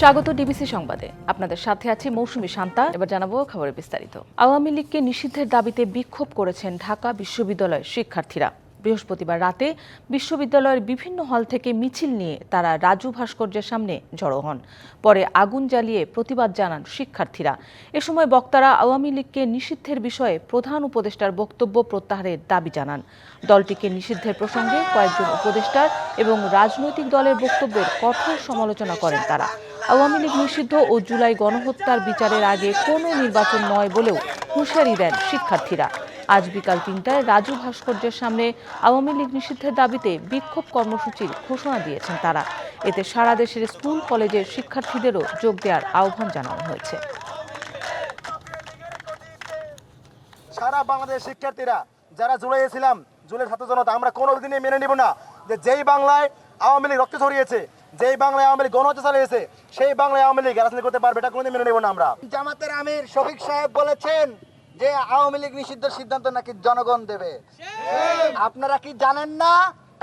স্বাগত ডিবিসি সংবাদে। আপনাদের সাথে আছি মৌসুমী শান্তা। এবার জানাব খবরের বিস্তারিত। আওয়ামী লীগকে নিষিদ্ধের দাবিতে বিক্ষোভ করেছেন ঢাকা বিশ্ববিদ্যালয়ের শিক্ষার্থীরা। বৃহস্পতিবার রাতে বিশ্ববিদ্যালয়ের বিভিন্ন হল থেকে মিছিল নিয়ে তারা রাজু ভাস্কর্যের সামনে জড়ো হন। পরে আগুন জ্বালিয়ে প্রতিবাদ জানান শিক্ষার্থীরা। এ সময় বক্তারা আওয়ামী লীগকে নিষিদ্ধের বিষয়ে প্রধান উপদেষ্টার বক্তব্য প্রত্যাহারের দাবি জানান। দলটিকে নিষিদ্ধের প্রসঙ্গে কয়েকজন উপদেষ্টার এবং রাজনৈতিক দলের বক্তব্যের কঠোর সমালোচনা করেন তারা। আওয়ামী লীগ নিষিদ্ধ ও জুলাই গণহত্যার বিচারের আগে কোনো নির্বাচন নয় বলেও হুঁশিয়ারি দেন শিক্ষার্থীরা। আজ বিকাল তিনটায় রাজু ভাস্কর্যের সামনে আওয়ামী লীগ নিষিদ্ধের দাবিতে বিক্ষোভ কর্মসূচির ঘোষণা দিয়েছেন তারা। এতে সারা দেশের স্কুল, কলেজের শিক্ষার্থীদেরও যোগ দেওয়ার আহ্বান জানানো হয়েছে। সারা বাংলাদেশ শিক্ষার্থীরা, যারা জুড়েছিলাম জুলের ছাত্র জনতা, আমরা কোনো দিনই মেনে নিব না যে যেই বাংলায় আওয়ামী লীগ রক্ত ছড়িয়েছে যেই বাংলায় আওয়ামী লীগ গণহত্যা চালিয়েছে সেই বাংলায় আওয়ামী লীগ রাজনীতি করতে পারবে এটা কোনোদিন মেনে নেব না আমরা। জামাতের আমির শফিক সাহেব বলেছেন যে আওয়ামী লীগ নিষিদ্ধ সিদ্ধান্ত নাকি জনগণ দেবে। আপনারা কি জানেন না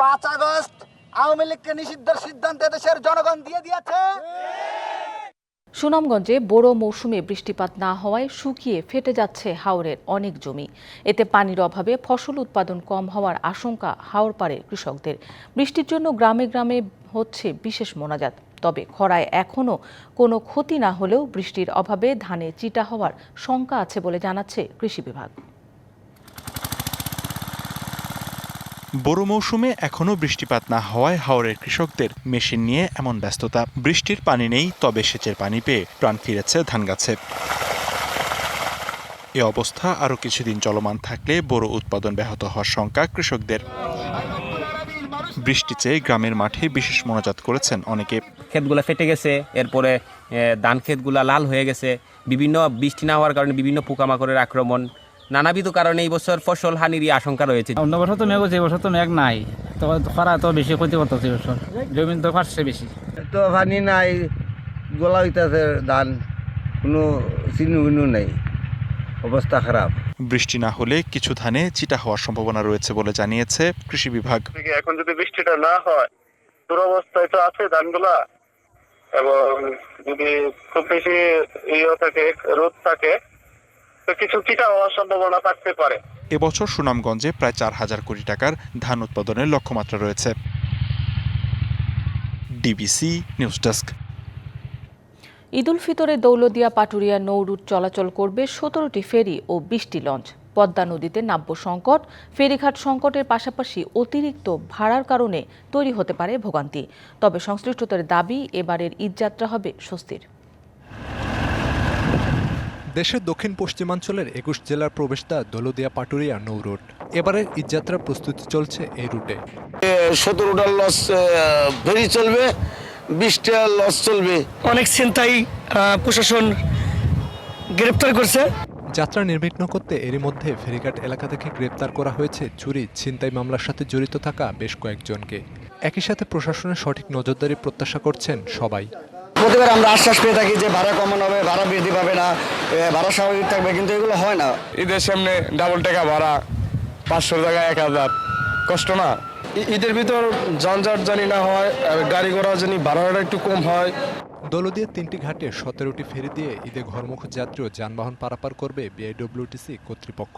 পাঁচ আগস্ট আওয়ামী লীগকে নিষিদ্ধের সিদ্ধান্ত দেশের জনগণ দিয়ে দিয়েছে? সুনামগঞ্জে বড় মৌসুমে বৃষ্টিপাত না হওয়ায় শুকিয়ে ফেটে যাচ্ছে হাওরের অনেক জমি। এতে পানির অভাবে ফসল উৎপাদন কম হওয়ার আশঙ্কা হাওর পাড়ের কৃষকদের। বৃষ্টির জন্য গ্রামে গ্রামে হচ্ছে বিশেষ মোনাজাত। তবে খরায় এখনও কোনো ক্ষতি না হলেও বৃষ্টির অভাবে ধানে চিটা হওয়ার শঙ্কা আছে বলে জানাচ্ছে কৃষি বিভাগ। বড় মৌসুমে এখনও বৃষ্টিপাত না হওয়ায় হাওরের কৃষকদের মেশিন নিয়ে এমন ব্যস্ততা। বৃষ্টির পানি নেই, তবে সেচের পানি পেয়ে প্রাণ ফিরেছে ধান গাছে এ অবস্থা আরও কিছুদিন চলমান থাকলে বড় উৎপাদন ব্যাহত হওয়ার শঙ্কা কৃষকদের। বৃষ্টি চেয়ে গ্রামের মাঠে বিশেষ মোনাজাত করেছেন অনেকে। ক্ষেতগুলো ফেটে গেছে এরপরে ধান ক্ষেতগুলো লাল হয়ে গেছে। বিভিন্ন বৃষ্টি না হওয়ার কারণে বিভিন্ন পোকামাকড়ের আক্রমণ। নানাবিধ কারণে এই বছর ফসল হানিরই আশঙ্কা রয়েছে। অন্য বছর তো মেঘ হচ্ছে এবছর তো মেঘ নাই। তো খরা তো বেশি ক্ষতি করতেছে এবছর জমিন তো ফাটছে বেশি। তো পানি নাই গলা হইতেছে ধান। কোনো চিহ্ন বিনু নাই। অবস্থা খারাপ। বৃষ্টি না হলে কিছু ধানে চিটা হওয়ার সম্ভাবনা রয়েছে বলে জানিয়েছে কৃষি বিভাগ। এখন যদি বৃষ্টিটা না হয় দুরবস্থায় তো আছে ধানগুলা। এবং যদি খুব বেশি ইয়ে থাকে রোদ থাকে তো কিছু চিটা হওয়ার সম্ভাবনা থাকতে পারে। এবছর সুনামগঞ্জে প্রায় চার হাজার কোটি টাকার ধান উৎপাদনের লক্ষ্যমাত্রা রয়েছে। DBC news desk. ঈদুল ফিতরে দৌলদিয়া পাটুরিয়া নৌ রুট চলাচল করবে সতেরোটি ফেরি ও বিশটি লঞ্চ। পদ্মা নদীতে নাব্য সংকট ফেরিঘাট সংকটের পাশাপাশি অতিরিক্ত ভাড়ার কারণে তৈরি হতে পারে ভোগান্তি। তবে সংশ্লিষ্টতার দাবি এবারের ঈদযাত্রা হবে স্বস্তির। দেশের দক্ষিণ পশ্চিমাঞ্চলের একুশ জেলার প্রবেশদ্বার দৌলদিয়া পাটুরিয়া নৌ রুট। এবারের ঈদযাত্রার প্রস্তুতি চলছে এই রুটে। সতেরোটা লস ফেরি চলবে। বিশটা লস চলবে। অনেক ছিনতাই প্রশাসন গ্রেপ্তার করছে। যাত্রা নির্বিঘ্ন করতে এরই মধ্যে ফেরিঘাট এলাকা থেকে গ্রেপ্তার করা হয়েছে চুরি ছিনতাই মামলার সাথে জড়িত থাকা বেশ কয়েকজনকে। একই সাথে প্রশাসনের সঠিক নজরদারি প্রত্যাশা করছেন সবাই। প্রতিবার আমরা আশ্বাস পেয়ে থাকি যে ভাড়া কমানো হবে ভাড়া বৃদ্ধি পাবে না ভাড়া স্বাভাবিক থাকবে কিন্তু এগুলো হয় না। ঈদের সামনে ডাবল টাকা ভাড়া পাঁচশো টাকা এক হাজার। কষ্ট না? ঈদের ভিতর যানজট জানি না হয় গাড়ি ঘোড়া জানি ভাড়াটা একটু কম হয়। দৌলদিয়া তিনটি ঘাটে সতেরোটি ফেরি দিয়ে ঈদে ঘরমুখ যাত্রী ও যানবাহন পারাপার করবে বিআইডব্লিউটিসি কর্তৃপক্ষ।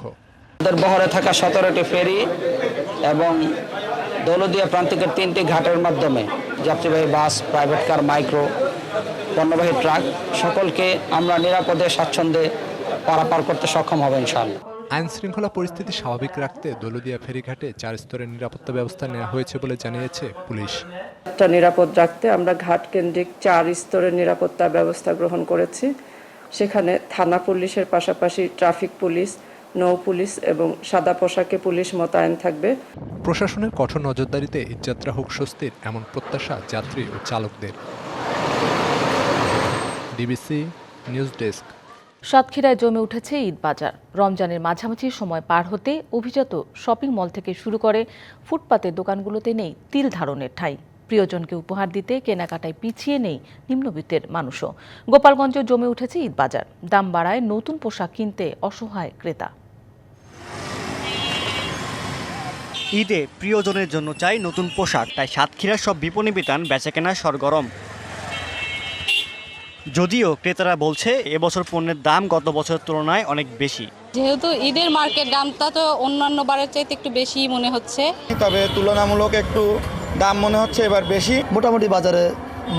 আমাদের বহরে থাকা সতেরোটি ফেরি এবং দৌলদিয়া প্রান্তিকের তিনটি ঘাটের মাধ্যমে যাত্রীবাহী বাস প্রাইভেট কার মাইক্রো পণ্যবাহী ট্রাক সকলকে আমরা নিরাপদে স্বাচ্ছন্দ্যে পারাপার করতে সক্ষম হব ইনশাআল্লাহ। আইন শৃঙ্খলা পরিস্থিতি স্বাভাবিক রাখতে দৌলদিয়া ফেরিঘাটে চার স্তরের নিরাপত্তা ব্যবস্থা নেওয়া হয়েছে বলে জানিয়েছে পুলিশ। নিরাপদ রাখতে আমরা ঘাট কেন্দ্রিক চার স্তরের নিরাপত্তা ব্যবস্থা গ্রহণ করেছি। সেখানে থানা পুলিশের পাশাপাশি ট্রাফিক পুলিশ নৌ পুলিশ এবং সাদা পোশাকে পুলিশ মোতায়েন থাকবে। প্রশাসনের কঠোর নজরদারিতে ঈদযাত্রা হোক স্বস্তির এমন প্রত্যাশা যাত্রী ও চালকদের। DBC news desk. সাতক্ষীরায় জমে উঠেছে ঈদ বাজার। রমজানের মাঝামাঝি সময় পার হতে অভিজাত শপিং মল থেকে শুরু করে ফুটপাতের দোকানগুলোতে নেই তিল ধারণের ঠাঁই। প্রিয়জনকে উপহার দিতে কেনাকাটায় পিছিয়ে নেই নিম্নবিত্তের মানুষও। গোপালগঞ্জে জমে উঠেছে ঈদ বাজার। দাম বাড়ায় নতুন পোশাক কিনতে অসহায় ক্রেতা। ঈদে প্রিয়জনের জন্য চাই নতুন পোশাক, তাই সাতক্ষীরার সব বিপণী বিতান বেচাকেনা সরগরম। যদিও ক্রেতারা বলছে এবছর পণ্যের দাম গত বছরের তুলনায় অনেক বেশি। যেহেতু ঈদের মার্কেট দামটা তো অন্যান্য বারের চাইতে একটু বেশি মনে হচ্ছে। তবে তুলনামূলক একটু দাম মনে হচ্ছে এবার বেশি। মোটামুটি বাজারে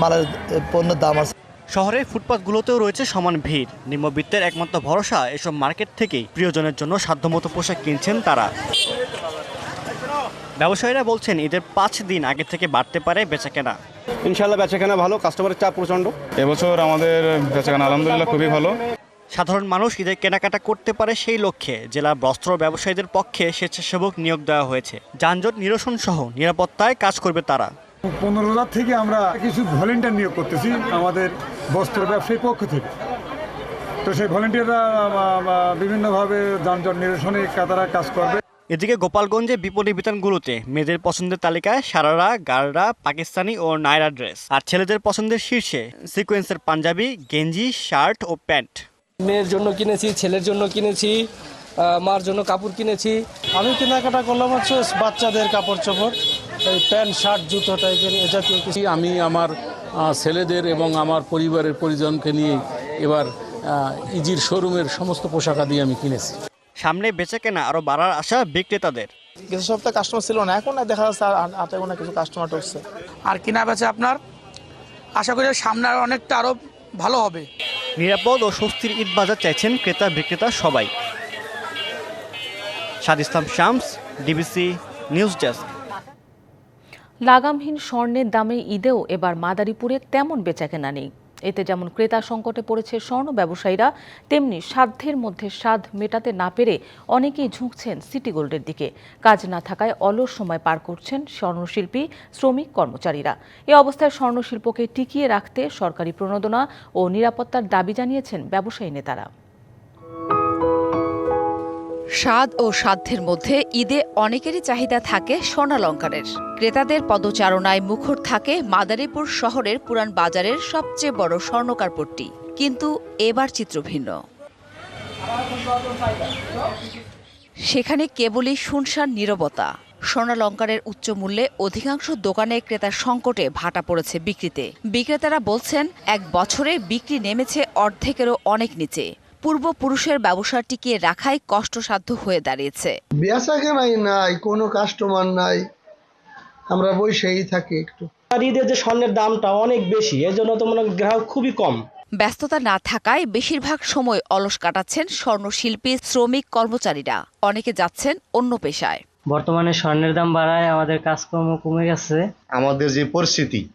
মালের পণ্যের দাম আছে। শহরের ফুটপাথগুলোতেও রয়েছে সমান ভিড়। নিম্নবিত্তের একমাত্র ভরসা এসব মার্কেট থেকেই প্রিয়জনের জন্য সাধ্যমতো পোশাক কিনছেন তারা। ব্যবসায়ীরা বলছেন ঈদের পাঁচ দিন আগে থেকে বাড়তে পারে বেচাকেনা। ইনশাল্লাহ বেচাকেনা ভালো কাস্টমারের চাপ প্রচণ্ড। এবছর আমাদের বেচাকেনা আলহামদুলিল্লাহ খুবই ভালো। সাধারণ মানুষ ঈদের কেনাকাটা করতে পারে সেই লক্ষ্যে। জেলার বস্ত্র ব্যবসায়ীদের পক্ষে স্বেচ্ছাসেবক নিয়োগ দেওয়া হয়েছে। যানজট নিরসন সহ নিরাপত্তায় কাজ করবে তারা। পনেরো রাত থেকে আমরা কিছু ভলেন্টিয়ার নিয়োগ করতেছি আমাদের বস্ত্র ব্যবসায়ী পক্ষ থেকে। তো সেই ভলেন্টিয়াররা বিভিন্নভাবে যানজট নিরসনে তারা কাজ করবে। এদিকে গোপালগঞ্জে বিপণী বিতানগুলোতে মেয়েদের পছন্দের তালিকায় সারারা গাররা পাকিস্তানি ও নায়রা ড্রেস। আর ছেলেদের পছন্দের শীর্ষে সিকোয়েন্সের পাঞ্জাবি গেঞ্জি শার্ট ও প্যান্ট। মেয়ের জন্য কিনেছি ছেলের জন্য কিনেছি মার জন্য কাপড় কিনেছি। আমি কেনাকাটা করলাম হচ্ছে বাচ্চাদের কাপড় চোপড় এই প্যান্ট শার্ট জুতো টাইপের এ জাতীয় কিছু। আমি আমার ছেলেদের এবং আমার পরিবারের পরিজনকে নিয়ে এবার ইজির শোরুমের সমস্ত পোশাকাদি আমি কিনেছি। সামনে বেচাকেনা আরও বাড়ার আশা বিক্রেতাদের। কিছু সপ্তাহে কাস্টমার ছিল না এখন দেখা যাচ্ছে আর হাতে গোনা কিছু কাস্টমার ঢুকছে। আর কিনা বেচা আপনার? আশা করি সামনে আরও অনেকটা আরও ভালো হবে। নিরাপদ ও স্বস্তির ঈদ বাজার চাইছেন ক্রেতা বিক্রেতা সবাই। Saad Islam Shams DBC news desk লাগামহীন স্বর্ণের দামে ঈদেও এবার মাদারীপুরে তেমন বেচাকেনা নেই। এতে যেমন ক্রেতা সংকটে পড়েছে স্বর্ণ ব্যবসায়ীরা, তেমনি সাধ্যের মধ্যে সাধ মেটাতে না পেরে অনেকেই ঝুঁকছেন সিটি গোল্ডের দিকে। কাজ না থাকায় অলস সময় পার করছেন স্বর্ণশিল্পী, শ্রমিক কর্মচারীরা। এ অবস্থায় স্বর্ণশিল্পকে টিকিয়ে রাখতে সরকারি প্রণোদনা ও নিরাপত্তার দাবি জানিয়েছেন ব্যবসায়ী নেতারা। স্বাদ ও সাধ্যের মধ্যে ঈদে অনেকেরই চাহিদা থাকে স্বর্ণালঙ্কারের ক্রেতাদের পদচারণায় মুখর থাকে মাদারীপুর শহরের পুরান বাজারের সবচেয়ে বড় স্বর্ণকারপট্টি কিন্তু এবার চিত্র ভিন্ন। সেখানে কেবলই শুনশান নীরবতা। স্বর্ণালঙ্কারের উচ্চ মূল্যে অধিকাংশ দোকানে ক্রেতার সংকটে ভাটা পড়েছে বিক্রিতে। বিক্রেতারা বলছেন, এক বছরে বিক্রি নেমেছে অর্ধেকেরও অনেক নিচে। পূর্বপুরুষের ব্যবসা টিকিয়ে রাখাই কষ্টসাধ্য হয়ে দাঁড়িয়েছে। বেচা কেনাই নাই কোনো কাস্টমার নাই। আমরা বসেই থাকি একটু। আর ঈদের যে স্বর্ণের দামটা অনেক বেশি এই জন্য তো মনে গ্রাহক খুবই কম। ব্যস্ততা না থাকায় বেশিরভাগ সময় অলস কাটাচ্ছেন স্বর্ণশিল্পী শ্রমিক কর্মচারীরা। অনেকে যাচ্ছেন অন্য পেশায়। বর্তমানে স্বর্ণের দাম বাড়ায় আমাদের কাজকর্ম কমে গেছে। আমাদের যে পরিস্থিতি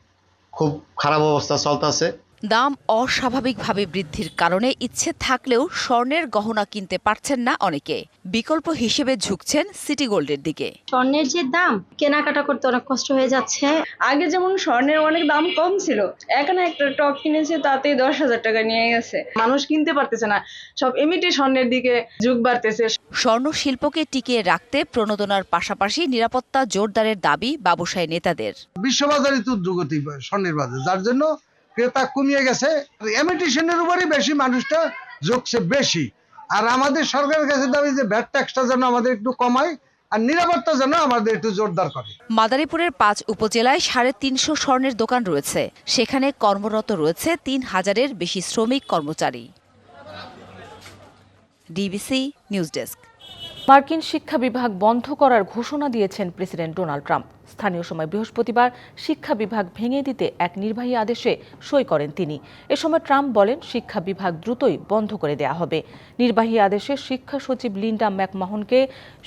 খুব খারাপ অবস্থা চলতেছে। দাম অস্বাভাবিকভাবে বৃদ্ধির কারণে ইচ্ছে থাকলেও স্বর্ণের গহনা কিনতে পারছেন না অনেকে। বিকল্প হিসেবে ঝুঁকছেন সিটি গোল্ডের দিকে। স্বর্ণের যে দাম কেনাকাটা করতে অনেক কষ্ট হয়ে যাচ্ছে। আগে যেমন স্বর্ণের অনেক দাম কম ছিল এখন একটা টপ কিনেছে তাতে দশ হাজার টাকা নিয়ে গেছে। মানুষ কিনতে পারতেছে না সব এমনিতে স্বর্ণের দিকে যুগ বাড়তেছে। স্বর্ণ শিল্পকে টিকিয়ে রাখতে প্রণোদনার পাশাপাশি নিরাপত্তা জোরদারের দাবি ব্যবসায়ী নেতাদের। বিশ্ববাজারে তো দুর্গতি স্বর্ণের বাজার যার জন্য ক্রেতা কমিয়ে গেছে এমিটেশনের উপরই বেশি মানুষটা ঝুঁকছে বেশি। আর আমাদের সরকারের কাছে দাবি যে ভ্যাট ট্যাক্সটা যেন আমাদের একটু কমায় আর নিরাপত্তা যেন আমাদের একটু জোরদার করে। মাদারীপুরের পাঁচ উপজেলায় সাড়ে তিনশো স্বর্ণের দোকান রয়েছে। সেখানে কর্মরত রয়েছে তিন হাজারের বেশি শ্রমিক কর্মচারী। ডিবিসি নিউজ ডেস্ক মার্কিন শিক্ষা বিভাগ বন্ধ করার ঘোষণা দিয়েছেন প্রেসিডেন্ট ডোনাল্ড ট্রাম্প। স্থানীয় সময় বৃহস্পতিবার শিক্ষা বিভাগ ভেঙে দিতে এক নির্বাহী আদেশে সই করেন তিনি। এ সময় ট্রাম্প বলেন, শিক্ষা বিভাগ দ্রুতই বন্ধ করে দেয়া হবে। নির্বাহী আদেশে শিক্ষা সচিব লিন্ডা ম্যাকমাহনকে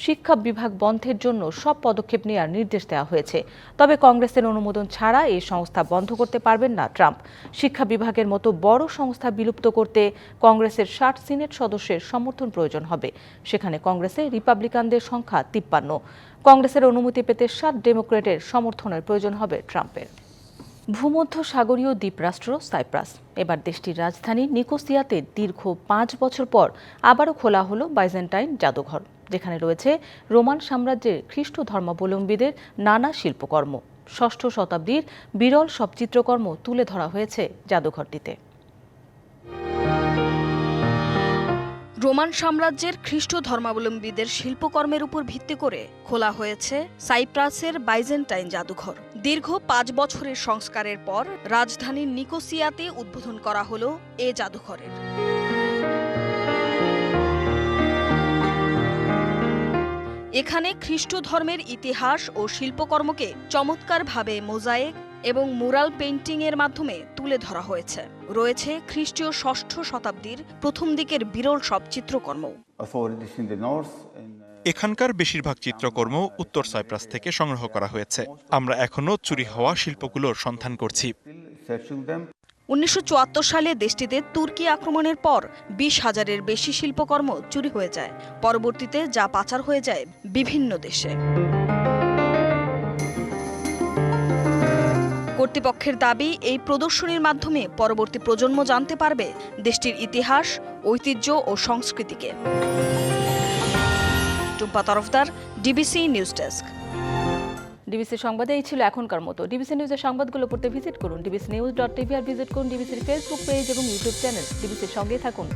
শিক্ষা বিভাগ বন্ধের জন্য সব পদক্ষেপ নেওয়ার নির্দেশ দেওয়া হয়েছে। তবে কংগ্রেসের অনুমোদন ছাড়া এই সংস্থা বন্ধ করতে পারবেন না ট্রাম্প। শিক্ষা বিভাগের মতো বড় সংস্থা বিলুপ্ত করতে কংগ্রেসের ষাট সিনেট সদস্যের সমর্থন প্রয়োজন হবে। সেখানে কংগ্রেসে রিপাবলিকানদের সংখ্যা তিপ্পান্ন। কংগ্রেসের অনুমতি পেতে সাত ডেমোক্রেটের সমর্থনের প্রয়োজন হবে ট্রাম্পের। ভূমধ্য সাগরীয় দ্বীপরাষ্ট্র সাইপ্রাস। এবার দেশটির রাজধানী নিকোসিয়াতে দীর্ঘ পাঁচ বছর পর আবারও খোলা হলো বাইজেন্টাইন জাদুঘর, যেখানে রয়েছে রোমান সাম্রাজ্যের খ্রিস্ট ধর্মাবলম্বীদের নানা শিল্পকর্ম। ষষ্ঠ শতাব্দীর বিরল সব চিত্রকর্ম তুলে ধরা হয়েছে জাদুঘরটিতে। রোমান সাম্রাজ্যের খ্রিস্ট ধর্মাবলম্বীদের শিল্পকর্মের উপর ভিত্তি করে খোলা হয়েছে সাইপ্রাসের বাইজেন্টাইন জাদুঘর। দীর্ঘ পাঁচ বছরের সংস্কারের পর রাজধানীর নিকোসিয়াতে উদ্বোধন করা হলো এ জাদুঘরের। এখানে খ্রিস্ট ধর্মের ইতিহাস ও শিল্পকর্মকে চমৎকারভাবে মোজায়েক এবং মুরাল পেইন্টিং এর মাধ্যমে তুলে ধরা হয়েছে। রয়েছে খ্রিস্টীয় ষষ্ঠ শতাব্দীর প্রথম দিকের বিরল সব চিত্রকর্ম। এখানকার বেশিরভাগ চিত্রকর্ম উত্তর সাইপ্রাস থেকে সংগ্রহ করা হয়েছে। আমরা এখনও চুরি হওয়া শিল্পগুলোর সন্ধান করছি। উনিশশো চুয়াত্তর সালে দেশটিতে তুর্কি আক্রমণের পর বিশ হাজারের বেশি শিল্পকর্ম চুরি হয়ে যায়। পরবর্তীতে যা পাচার হয়ে যায় বিভিন্ন দেশে। কর্তৃপক্ষের দাবি, এই প্রদর্শনীর মাধ্যমে পরবর্তী প্রজন্ম জানতে পারবে দেশটির ইতিহাস, ঐতিহ্য ও সংস্কৃতিকে। Tumpa Tarafdar DBC news desk DBC সংবাদে এই ছিল এখনকার মতো। ডিবিসি নিউজের সংবাদগুলো পড়তে ভিজিট করুন। ডিবিসি নিউজ ডট টিভি আর ভিজিট করুন ডিবিসির ফেসবুক পেজ এবং ইউটিউব চ্যানেল ডিবিসির সঙ্গে থাকুন।